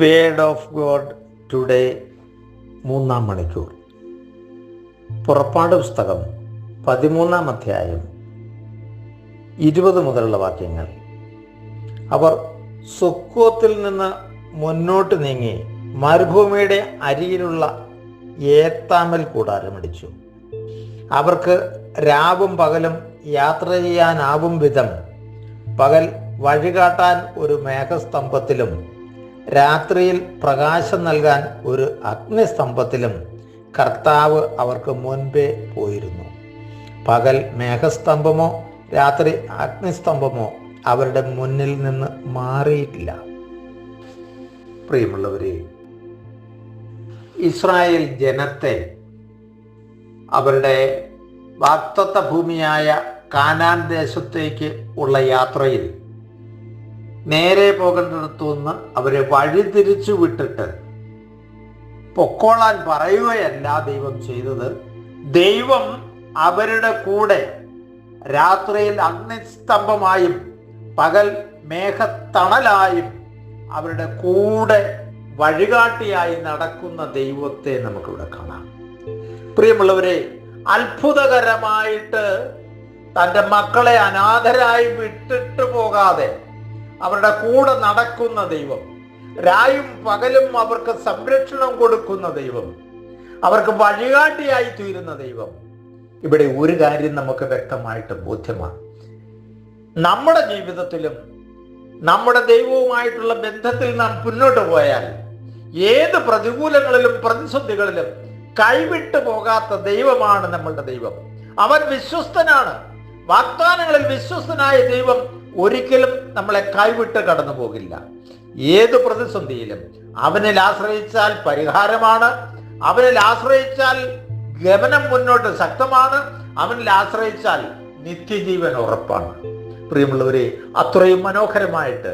Word of God today മൂന്നാം മണിക്കൂർ. പുറപ്പാട് പുസ്തകം പതിമൂന്നാം അധ്യായം ഇരുപത് മുതലുള്ള വാക്യങ്ങൾ. അവർ സുക്കോത്തിൽ നിന്ന് മുന്നോട്ട് നീങ്ങി മരുഭൂമിയുടെ അരിയിലുള്ള ഏത്താമൽ കൂടാരമടിച്ചു അവർക്ക് രാവും പകലും യാത്ര ചെയ്യാനാവും വിധം പകൽ വഴികാട്ടാൻ ഒരു മേഘസ്തംഭത്തിലും രാത്രിയിൽ പ്രകാശം നൽകാൻ ഒരു അഗ്നിസ്തംഭത്തിലും കർത്താവ് അവർക്ക് മുൻപേ പോയിരുന്നു. പകൽ മേഘസ്തംഭമോ രാത്രി അഗ്നിസ്തംഭമോ അവരുടെ മുന്നിൽ നിന്ന് മാറിയിട്ടില്ല. പ്രിയമുള്ളവരെ ഇസ്രായേൽ ജനത്തെ അവരുടെ വാക്തത്വ ഭൂമിയായ കാനാൻ ദേശത്തേക്ക് ഉള്ള യാത്രയിൽ നേരെ പോകേണ്ടിടത്തു നിന്ന് അവരെ വഴിതിരിച്ചു വിട്ടിട്ട് പൊക്കോളാൻ പറയുകയല്ല ദൈവം ചെയ്തത്. ദൈവം അവരുടെ കൂടെ രാത്രിയിൽ അഗ്നിസ്തംഭമായും പകൽ മേഘത്തണലായും അവരുടെ കൂടെ വഴികാട്ടിയായി നടക്കുന്ന ദൈവത്തെ നമുക്കിവിടെ കാണാം. പ്രിയമുള്ളവരെ അത്ഭുതകരമായിട്ട് തന്റെ മക്കളെ അനാഥരായി വിട്ടിട്ട് പോകാതെ അവരുടെ കൂടെ നടക്കുന്ന ദൈവം. രായും പകലും അവർക്ക് സംരക്ഷണം കൊടുക്കുന്ന ദൈവം. അവർക്ക് വഴികാട്ടിയായി തീരുന്ന ദൈവം. ഇവിടെ ഒരു കാര്യം നമുക്ക് വ്യക്തമായിട്ട് ബോധ്യമാണ്. നമ്മുടെ ജീവിതത്തിലും നമ്മുടെ ദൈവവുമായിട്ടുള്ള ബന്ധത്തിൽ നാം മുന്നോട്ട് പോയാൽ ഏത് പ്രതികൂലങ്ങളിലും പ്രതിസന്ധികളിലും കൈവിട്ടു പോകാത്ത ദൈവമാണ് നമ്മളുടെ ദൈവം. അവൻ വിശ്വസ്തനാണ്. വാഗ്ദാനങ്ങളിൽ വിശ്വസ്തനായ ദൈവം ഒരിക്കലും നമ്മളെ കൈവിട്ട് കടന്നു പോകില്ല. ഏത് പ്രതിസന്ധിയിലും അവനിൽ ആശ്രയിച്ചാൽ പരിഹാരമാണ് അവനിൽ ആശ്രയിച്ചാൽ ഗമനം മുന്നോട്ട് ശക്തമാണ് അവനിൽ ആശ്രയിച്ചാൽ നിത്യജീവൻ ഉറപ്പാണ്. പ്രിയമുള്ളവരെ അത്രയും മനോഹരമായിട്ട്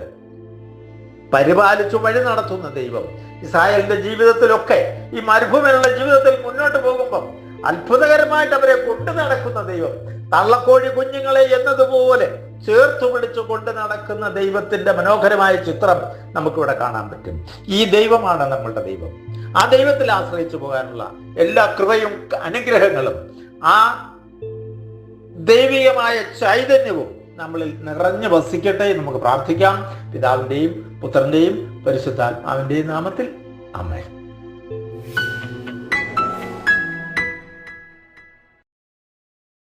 പരിപാലിച്ചു വഴി നടത്തുന്ന ദൈവം ഇസ്രായേലിന്റെ ജീവിതത്തിലൊക്കെ ഈ മരുഭൂമിയിലുള്ള ജീവിതത്തിൽ മുന്നോട്ട് പോകുമ്പം അത്ഭുതകരമായിട്ട് അവരെ കൊണ്ടു നടക്കുന്ന ദൈവം. തള്ളക്കോഴി കുഞ്ഞുങ്ങളെ എന്നതുപോലെ ചേർത്തു പിടിച്ചു കൊണ്ട് നടക്കുന്ന ദൈവത്തിന്റെ മനോഹരമായ ചിത്രം നമുക്കിവിടെ കാണാൻ പറ്റും. ഈ ദൈവമാണ് നമ്മളുടെ ദൈവം. ആ ദൈവത്തിൽ ആശ്രയിച്ചു പോകാനുള്ള എല്ലാ കൃപയും അനുഗ്രഹങ്ങളും ആ ദൈവികമായ ചൈതന്യവും നമ്മളിൽ നിറഞ്ഞു വസിക്കട്ടെ നമുക്ക് പ്രാർത്ഥിക്കാം. പിതാവിന്റെയും പുത്രന്റെയും പരിശുദ്ധാത്മാവിന്റെയും നാമത്തിൽ. അമ്മേ